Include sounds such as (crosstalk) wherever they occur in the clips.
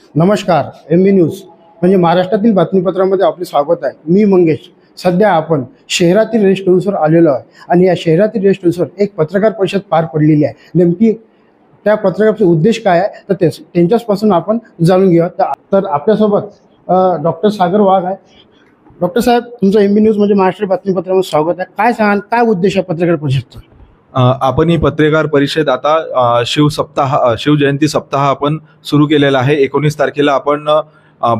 नमस्कार M B news म्हणजे महाराष्ट्रातील बातमीपत्रामध्ये आपले स्वागत आहे. मी मंगेश. सध्या आपण शहरातील रेस्ट हाऊसवर आलेलो आहे आणि या शहरातील रेस्ट हाऊसवर एक पत्रकार परिषद पार पडलेली आहे. नेमकी त्या पत्रकाराचा उद्देश काय आहे? तर ते त्यांच्याचपासून आपण जाणून घेऊया. तर- तर आपल्यासोबत डॉक्टर सागर वाघ आहे. डॉक्टर साहेब तुमचं एम बी न्यूज म्हणजे महाराष्ट्र बातमीपत्रामध्ये स्वागत आहे. काय सांगाल? काय उद्देश आहे पत्रकार परिषदचा? आपण ही पत्रकार परिषद आता शिवसप्ताह शिव सप्ताह शिवजयंती सप्ताह आपण सुरू केलेला आहे. एकोणीस तारखेला आपण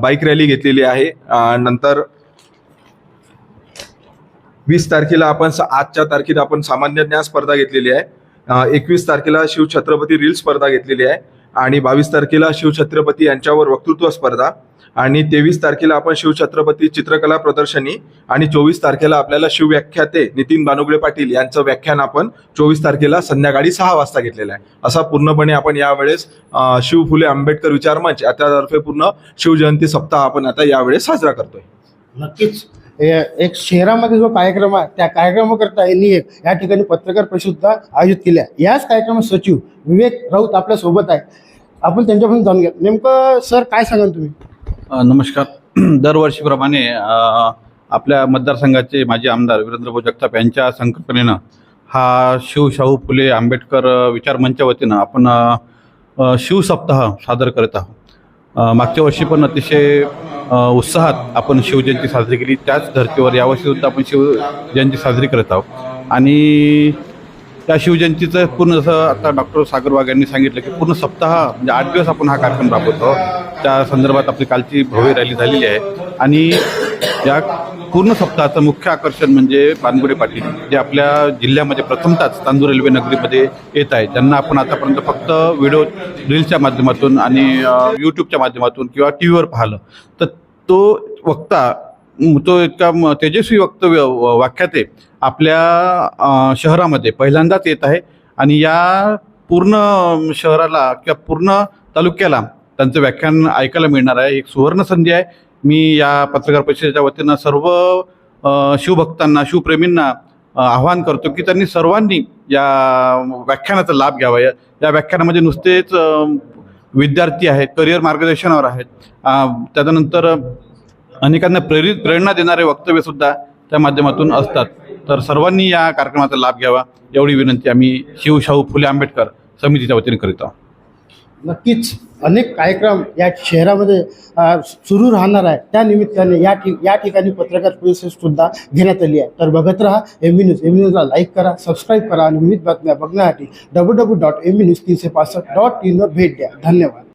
बाईक रॅली घेतलेली आहे. नंतर वीस तारखेला आपण आजच्या तारखेला आपण सामान्य ज्ञान स्पर्धा घेतलेली आहे. एकवीस तारखेला शिवछत्रपती रील स्पर्धा घेतलेली आहे. आणि बावीस तारखेला शिवछत्रपती यांच्यावर वक्तृत्व स्पर्धा आणि तेवीस तारखेला आपण शिवछत्रपती चित्रकला प्रदर्शनी आणि चोवीस तारखेला आपल्याला शिवव्याख्याते नितीन बानुगडे पाटील यांचं व्याख्यान आपण चोवीस तारखेला संध्याकाळी सहा वाजता घेतलेलं आहे. असा पूर्णपणे आपण यावेळेस शिव फुले आंबेडकर विचार मंच यातर्फे पूर्ण शिवजयंती सप्ताह आपण आता यावेळेस साजरा करतोय. नक्कीच. एक शहरामध्ये जो कार्यक्रम आहे त्या कार्यक्रमाकरता यांनी एक या ठिकाणी पत्रकार परिषद आयोजित केल्या. याच कार्यक्रमात सचिव विवेक राऊत आपल्यासोबत आहे आपण त्यांच्यापासून जाणून घ्या नेमकं सर काय सांगाल तुम्ही? नमस्कार. (clears throat) दरवर्षीप्रमाणे आपल्या मतदारसंघाचे माजी आमदार वीरेंद्रभाऊ जगताप यांच्या संकल्पनेनं हा शिवशाहू फुले आंबेडकर विचार मंचच्या वतीनं आपण शिवसप्ताह सादर करत आहोत. मागच्या वर्षी पण अतिशय उत्साहात आपण शिवजयंती साजरी केली. त्याच धर्तीवर यावर्षी सुद्धा आपण शिवजयंती साजरी करत आहोत. आणि त्या शिवजयंतीचं पूर्ण जसं आता डॉक्टर सागर वाघ यांनी सांगितलं की पूर्ण सप्ताह म्हणजे आठ दिवस आपण हा कार्यक्रम राबवतो. त्या संदर्भात आपली कालची भव्य रॅली झालेली आहे. आणि या पूर्ण सप्ताहाचं मुख्य आकर्षण म्हणजे पानगुडे पाटील जे आपल्या जिल्ह्यामध्ये प्रथमतच तांदूर रेल्वे नगरीमध्ये येत आहे ज्यांना आपण आतापर्यंत फक्त व्हिडिओ रील्सच्या माध्यमातून आणि यूट्यूबच्या माध्यमातून किंवा टी व्हीवर पाहिलं तर तो वक्ता तो इतका म, तेजस्वी वक्तव्य व- वाख्याते आपल्या शहरामध्ये पहिल्यांदाच येत आहे आणि या पूर्ण शहराला किंवा पूर्ण तालुक्याला त्यांचं व्याख्यान ऐकायला मिळणार आहे. एक सुवर्ण संधी आहे. मी या पत्रकार परिषदेच्या वतीनं सर्व शिवभक्तांना शिवप्रेमींना आवाहन करतो की त्यांनी सर्वांनी या व्याख्यानाचा लाभ घ्यावा. या व्याख्यानामध्ये नुसतेच विद्यार्थी आहेत करिअर मार्गदर्शनावर आहेत. त्याच्यानंतर अनेकांना प्रेरित प्रेरणा देणारे वक्तव्यसुद्धा त्या माध्यमातून असतात. तर सर्वांनी या कार्यक्रमाचा लाभ घ्यावा एवढी विनंती आम्ही शिवशाहू फुले आंबेडकर समितीच्या वतीने करीत आहोत. नक्कीच अनेक कार्यक्रम या शहरामध्ये सुरू राहणार आहे. त्या निमित्ताने या ठिक या ठिकाणी पत्रकार परिषदसुद्धा घेण्यात आली आहे. तर बघत राहा M B news M B न्यूजला लाईक करा सबस्क्राईब करा आणि विविध बातम्या बघण्यासाठी W W dot M B news तीनशे पासष्ट डॉट इनवर भेट द्या. धन्यवाद.